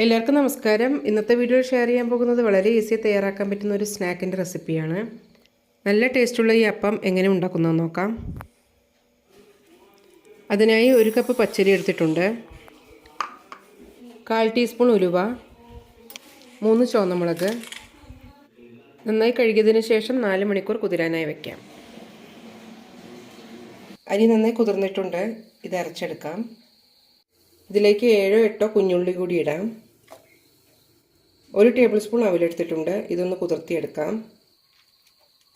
എല്ലാവർക്കും നമസ്കാരം. ഇന്നത്തെ വീഡിയോ ഷെയർ ചെയ്യാൻ പോകുന്നത് വളരെ ഈസി തയ്യാറാക്കാൻ പറ്റുന്ന ഒരു സ്നാക്കിന്റെ റെസിപ്പിയാണ് നല്ല ടേസ്റ്റുള്ള ഈ അപ്പം എങ്ങനെ ഉണ്ടാക്കുന്നതെന്ന് നോക്കാം. അതിനായി ഒരു കപ്പ് പച്ചരി എടുത്തിട്ടുണ്ട്. കാൽ ടീസ്പൂൺ ഉലുവ. മൂന്ന് ചുവന്നമുളക്. നന്നായി കഴുകിയതിന് ശേഷം നാല് മണിക്കൂർ കുതിരാനായി വയ്ക്കാം അരി നന്നായി കുതിർന്നിട്ടുണ്ട്. ഇത് അരച്ചെടുക്കാം. ഇതിലേക്ക് ഏഴോ എട്ടോ കുഞ്ഞുള്ളി കൂടി ഇടാം. ഒരു ടേബിൾ സ്പൂൺ അവലെടുത്തിട്ടുണ്ട്. ഇതൊന്ന് കുതിർത്തിയെടുക്കാം.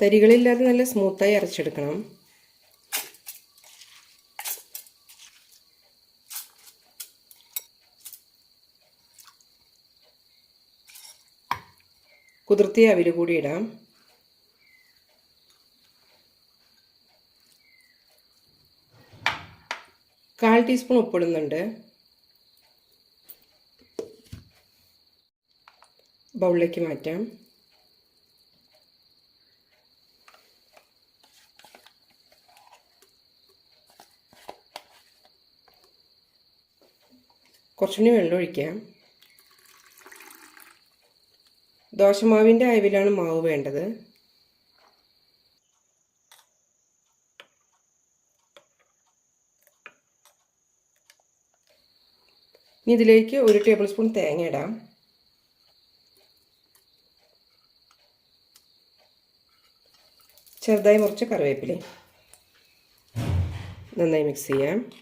തരികളില്ലാതെ നല്ല സ്മൂത്തായി അരച്ചെടുക്കണം. കുതിർത്തിയ അവിൽ കൂടി ഇടാം. കാൽ ടീസ്പൂൺ ഉപ്പിടുന്നുണ്ട്. ബൗളിലേക്ക് മാറ്റാം. കുറച്ചുകൂടി വെള്ളം ഒഴിക്കാം. ദോശമാവിന്റെ അയവിലാണ് മാവ് വേണ്ടത്. ഇനി ഇതിലേക്ക് ഒരു ടേബിൾ സ്പൂൺ തേങ്ങ ഇടാം. ചെറുതായി മുറിച്ച് കറിവേപ്പില. നന്നായി മിക്സ് ചെയ്യാം.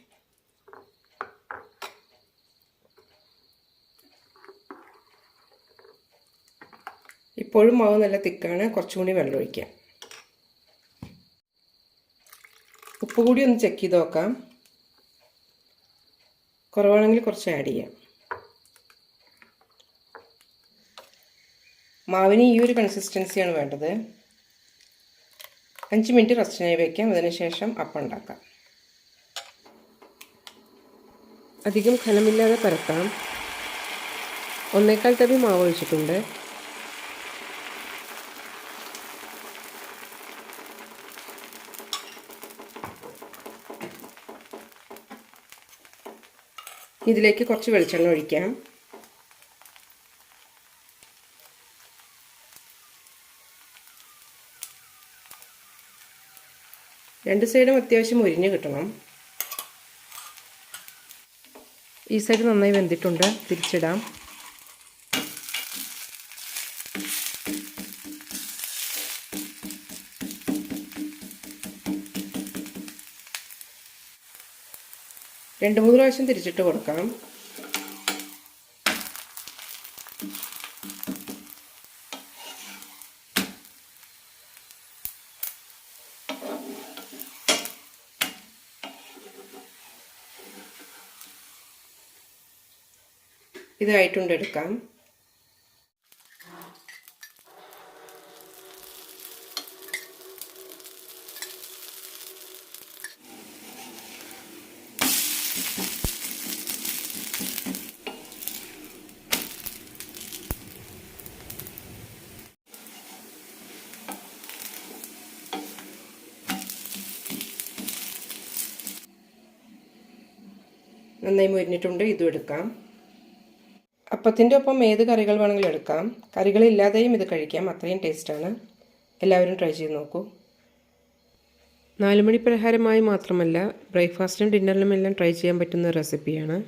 ഇപ്പോഴും മാവ് നല്ല തിക്കാണ്. കുറച്ചും കൂടി വെള്ളം ഒഴിക്കാം. ഉപ്പ് കൂടി ഒന്ന് ചെക്ക് ചെയ്ത് നോക്കാം. കുറവാണെങ്കിൽ കുറച്ച് ആഡ് ചെയ്യാം. മാവിന് ഈ ഒരു കൺസിസ്റ്റൻസിയാണ് വേണ്ടത്. അഞ്ച് മിനിറ്റ് റെസ്റ്റിനായി വയ്ക്കാം അതിനുശേഷം അപ്പം ഉണ്ടാക്കാം. അധികം ഫലമില്ലാതെ പരത്താം. ഒന്നേക്കാൾ തവി മാവ് ഒഴിച്ചിട്ടുണ്ട്. ഇതിലേക്ക് കുറച്ച് വെളിച്ചെണ്ണ ഒഴിക്കാം. രണ്ട് സൈഡും അത്യാവശ്യം മുരിഞ്ഞ് കിട്ടണം. ഈ സൈഡ് നന്നായി വെന്തിട്ടുണ്ട്. തിരിച്ചിടാം. രണ്ട് മൂന്ന് പ്രാവശ്യം തിരിച്ചിട്ട് കൊടുക്കാം. ഇതായിട്ടുണ്ട് എടുക്കാം നന്നായി മുരിഞ്ഞിട്ടുണ്ട് ഇതും എടുക്കാം. അപ്പത്തിന്റെ ഒപ്പം ഏത് കറികൾ വേണമെങ്കിലും എടുക്കാം. കറികളില്ലാതെയും ഇത് കഴിക്കാം. അത്രയും ടേസ്റ്റാണ്. എല്ലാവരും ട്രൈ ചെയ്ത് നോക്കൂ. നാലുമണി പലഹാരമായി മാത്രമല്ല ബ്രേക്ക്ഫാസ്റ്റും ഡിന്നറിലും എല്ലാം ട്രൈ ചെയ്യാൻ പറ്റുന്ന റെസിപ്പിയാണ്.